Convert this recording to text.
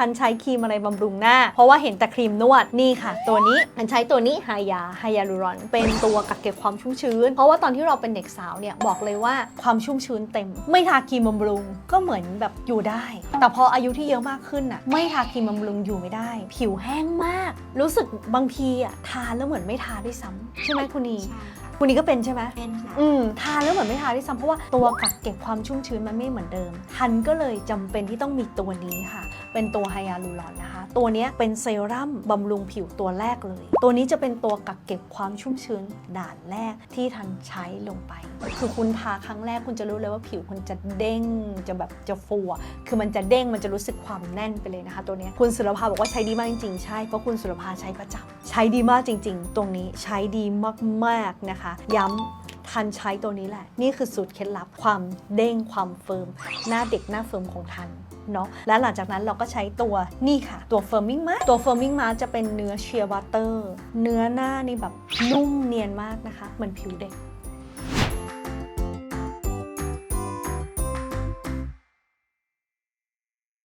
ทันใช้ครีมอะไรบำรุงหน้า เพราะว่าเห็นแต่ครีมนวดนี่ค่ะ ตัวนี้ทันใช้ตัวนี้ไฮยาไฮยาลูรอน เป็นตัวกักเก็บความชุ่มชื้น เพราะว่าตอนที่เราเป็นเด็กสาวเนี่ยบอกเลยว่าความชุ่มชื้นเต็ม ไม่ทาครีมบำรุงก็เหมือนแบบอยู่ได้ แต่พออายุที่เยอะมากขึ้นน่ะไม่ทาครีมบำรุงอยู่ไม่ได้ ผิวแห้งมาก รู้สึกบางทีอะทาแล้วเหมือนไม่ทาด้วยซ้ำใช่ไหมคุณนีใช่คุณนีก็เป็นใช่ไหมเป็นค่ะอืมทาแล้วเหมือนไม่ทาด้วยซ้ำเพราะว่าตัวกักเก็บความชุ่มชื้นมันไม่เหมือนเดิม ทันก็เลยจำเป็นที่ต้องมีตัวนี้ค่ะ เป็นตัวไฮยาลูรอนนะคะ ตัวนี้เป็นเซรั่มบำรุงผิวตัวแรกเลย ตัวนี้จะเป็นตัวกักเก็บความชุ่มชื้นด่านแรกที่ทันใช้ลงไป คือคุณทาครั้งแรกคุณจะรู้เลยว่าผิวคุณจะเด้งจะแบบจะฟูคือมันจะเด้งมันจะรู้สึกความแน่นไปเลยนะคะ ตัวนี้คุณสุรภาบอกว่าใช้ดีมากจริงๆใช่เพราะคุณสุรภาใช้ประจำใช้ดีมากจริง ๆ ตรงนี้ใช้ดีมากๆนะคะ ย้ำ ทันใช้ตัวนี้แหละ นี่คือสูตรเคล็ดลับความเด้งความเฟิร์มหน้าเด็กหน้าเฟิร์มของทันเนาะและหลังจากนั้นเราก็ใช้ตัวนี่ค่ะ ตัวเฟิร์มมิ่งมาตัวเฟิร์มมิ่งมาจะเป็นเนื้อเชียร์วัตเตอร์ เนื้อหน้านี่แบบนุ่มเนียนมากนะคะ เหมือนผิวเด็ก